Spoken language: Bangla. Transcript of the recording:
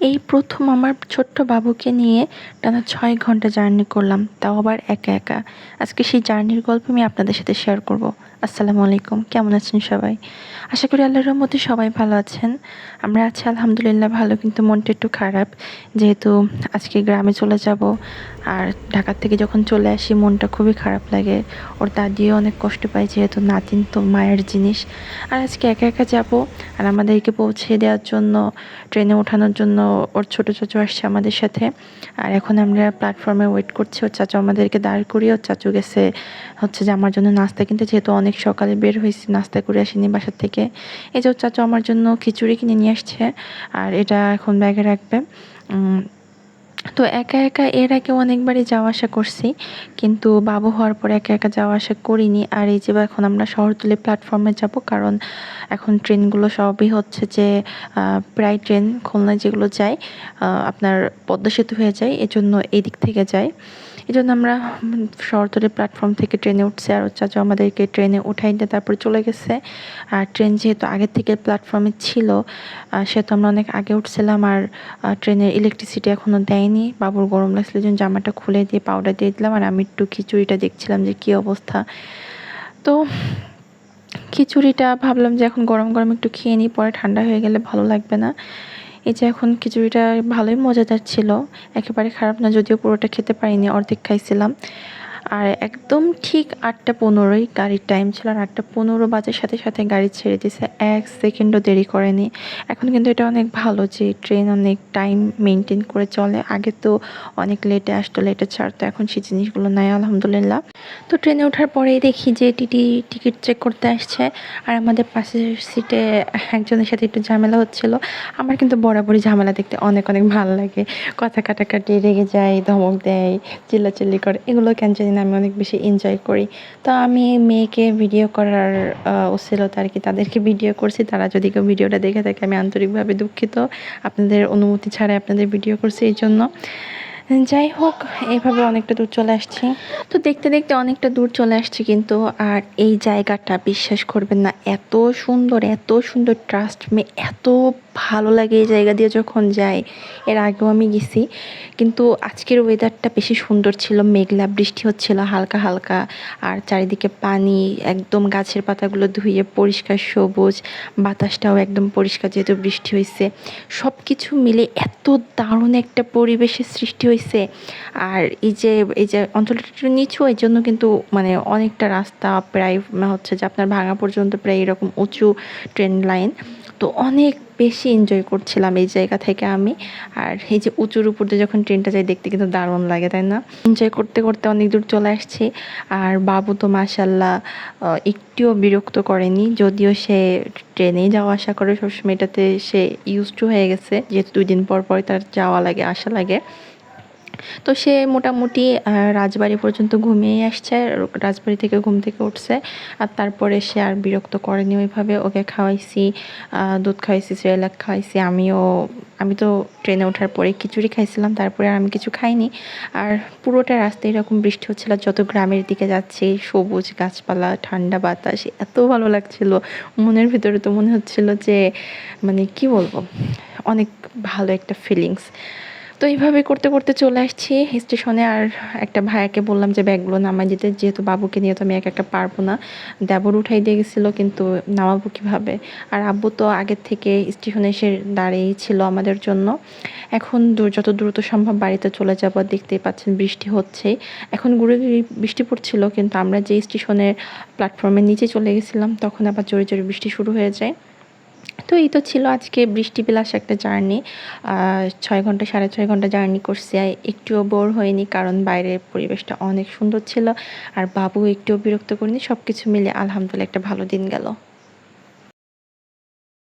এই প্রথম আমার ছোট্ট বাবুকে নিয়ে টানা ছয় ঘণ্টা জার্নি করলাম, তাও আবার একা একা। আজকে সেই জার্নির গল্প আমি আপনাদের সাথে শেয়ার করব। আসসালামু আলাইকুম। কেমন আছেন সবাই? আশা করি আল্লাহর রহমতে সবাই ভালো আছেন। আমরা আছি আলহামদুলিল্লাহ ভালো, কিন্তু মনটা একটু খারাপ। যেহেতু আজকে গ্রামে চলে যাব, আর ঢাকার থেকে যখন চলে আসি, মনটা খুবই খারাপ লাগে। ওর দাদিও অনেক কষ্ট পায়, যেহেতু নাতিন তো মায়ের জিনিস। আর আজকে একা একা যাব, আর আমাদেরকে পৌঁছে দেওয়ার জন্য, ট্রেনে ওঠানোর জন্য ওর ছোটো চাচু আসছে আমাদের সাথে। আর এখন আমরা প্ল্যাটফর্মে ওয়েট করছি। ওর চাচু আমাদেরকে দাঁড় করিয়ে, ওর চাচু গেছে হচ্ছে যে আমার জন্য নাস্তা কিনতে, যেহেতু অনেক সকালে বের হয়েছি, নাস্তা করে আসিনি বাসার থেকে। এই যে চাচু আমার জন্য খিচুড়ি কিনে নিয়ে আসছে, আর এটা এখন ব্যাগে রাখবে। তো একা একা এর আগে অনেকবারই যাওয়া আসা করছি, কিন্তু বাবু হওয়ার পর একা একা যাওয়া আসা করিনি। আর এই যে এখন আমরা শহরতলি প্ল্যাটফর্মে যাব, কারণ এখন ট্রেনগুলো সবই হচ্ছে যে প্রায় ট্রেন, খুলনায় যেগুলো যায় আপনার পদ্মা সেতু হয়ে যায়, এজন্য এই দিক থেকে যায়। এই জন্য আমরা শহরতলি প্ল্যাটফর্ম থেকে ট্রেনে উঠছে। আর চাচু আমাদেরকে ট্রেনে উঠাই দিয়ে তারপর চলে গেছে। আর ট্রেন যেহেতু আগের থেকে প্ল্যাটফর্মে ছিল সেহেতু আমরা অনেক আগে উঠছিলাম। আর ট্রেনের ইলেকট্রিসিটি এখনও দেয়নি। বাবুর গরম লাগছিল জন্য জামাটা খুলে দিয়ে পাউডার দিয়ে দিলাম। আর আমি একটু খিচুড়িটা দেখছিলাম যে কী অবস্থা। তো খিচুড়িটা ভাবলাম যে এখন গরম গরম একটু খেয়ে নিই, পরে ঠান্ডা হয়ে গেলে ভালো লাগবে না। এই যে এখন খিচুড়িটা ভালোই মজাদার ছিল। একেবারে খারাপ না, যদিও পুরোটা খেতে পারিনি, অর্ধেক খাইছিলাম। আর একদম ঠিক আটটা পনেরোই গাড়ির টাইম ছিল আর আটটা পনেরো বাজার সাথে সাথে গাড়ি ছেড়ে দিয়েছে। এক সেকেন্ডও দেরি করেনি। এখন কিন্তু এটা অনেক ভালো যে ট্রেন অনেক টাইম মেনটেন করে চলে। আগে তো অনেক লেটে আসতো লেটে ছাড়তো, এখন সেই জিনিসগুলো নাই, আলহামদুলিল্লাহ। তো ট্রেনে ওঠার পরেই দেখি যে টিটি টিকিট চেক করতে আসছে আর আমাদের পাশের সিটে একজনের সাথে একটু ঝামেলা হচ্ছিল। আমার কিন্তু বরাবরই ঝামেলা দেখতে অনেক অনেক ভালো লাগে। কথা কাটাকাটি, রেগে যায়, ধমক দেয়, চিল্লাচিল্লি করে, এগুলো কেন জানি না। আমি অনেক বেশি এনজয় করি। তো আমি মেয়েকে ভিডিও করার অশ্লীলতা আর কি তাদেরকে ভিডিও করছি। তারা যদি কেউ ভিডিওটা দেখে থাকে, আমি আন্তরিকভাবে দুঃখিত। আপনাদের অনুমতি ছাড়াই আপনাদের ভিডিও করছি এই জন্য। যাই হোক এইভাবে অনেকটা দূর চলে আসছি। তো দেখতে দেখতে অনেকটা দূর চলে আসছি কিন্তু আর এই জায়গাটা বিশ্বাস করবেন না, এত সুন্দর এত সুন্দর ট্রাস্ট মে এত ভালো লাগে এই জায়গা দিয়ে যখন যাই। এর আগেও আমি গেছি, কিন্তু আজকের ওয়েদারটা বেশি সুন্দর ছিল, মেঘলা, বৃষ্টি হচ্ছিল, হালকা হালকা। আর চারিদিকে পানি, একদম গাছের পাতাগুলো ধুয়ে পরিষ্কার সবুজ, বাতাসটাও একদম পরিষ্কার যেহেতু বৃষ্টি হয়েছে সব কিছু মিলে এত দারুণ একটা পরিবেশের সৃষ্টি হয়েছে আর এই যে এই যে অঞ্চলটা একটু নিচু, এই জন্য কিন্তু মানে অনেকটা রাস্তা প্রায় হচ্ছে যে আপনার ভাঙা পর্যন্ত প্রায় এরকম উঁচু ট্রেন লাইন তো অনেক বেশি এনজয় করছিলাম এই জায়গা থেকে আমি। আর এই যে উঁচুর উপর দিয়ে যখন ট্রেনটা যাই দেখতে কিন্তু দারুণ লাগে, তাই না? এনজয় করতে করতে অনেক দূর চলে আসছি। আর বাবু তো মাসাল্লাহ একটিও বিরক্ত করেনি, যদিও সে ট্রেনেই যাওয়া আসা করে সবসময়, এটাতে সে ইউজ টু হয়ে গেছে। যেহেতু দুই দিন পর পর তার যাওয়া লাগে, আসা লাগে। তো সে মোটামুটি রাজবাড়ি পর্যন্ত ঘুমিয়ে আসছে, রাজবাড়ি থেকে ঘুম থেকে উঠছে। আর তারপরে সে আর বিরক্ত করেনি ওইভাবে। ওকে খাওয়াইছি দুধ খাওয়াইছি, সেরেলাক খাওয়াইছি। আমিও, আমি তো ট্রেনে ওঠার পরে খিচুড়ি খাইছিলাম, তারপরে আর আমি কিছু খাইনি। আর পুরোটা রাস্তায় এরকম বৃষ্টি হচ্ছিল, যত গ্রামের দিকে যাচ্ছি, সবুজ গাছপালা, ঠান্ডা বাতাস, এত ভালো লাগছিল। মনের ভিতরে তো মনে হচ্ছিল যে মানে কি বলব, অনেক ভালো একটা ফিলিংস তো এইভাবে করতে করতে চলে আসছি স্টেশনে আর একটা ভাইয়াকে বললাম যে, ব্যাগগুলো নামাই দিতে, যেহেতু বাবুকে নিয়ে তো আমি এক একটা পারব না। দেবর উঠাই দিয়ে গেছিল, কিন্তু নামাবো কীভাবে? আর আব্বু তো আগের থেকে স্টেশনে এসে দাঁড়িয়েই ছিল আমাদের জন্য। এখন যত দ্রুত সম্ভব বাড়িতে চলে যাব। দেখতেই পাচ্ছেন বৃষ্টি হচ্ছে। এখন গুঁড়ো বৃষ্টি পড়ছিল, কিন্তু আমরা যে স্টেশনের প্ল্যাটফর্মের নিচে চলে গেছিলাম, তখন আবার জোরে জোরে বৃষ্টি শুরু হয়ে যায়। তো এই তো ছিল আজকে বৃষ্টি বিলাস একটা জার্নি। ছয় ঘণ্টা, সাড়ে ছয় ঘণ্টা জার্নি করছি। একটুও বোর হয়নি কারণ বাইরের পরিবেশটা অনেক সুন্দর ছিল। আর বাবু একটুও বিরক্ত করিনি। সব কিছু মিলে আলহামদুলিল্লাহ একটা ভালো দিন গেল।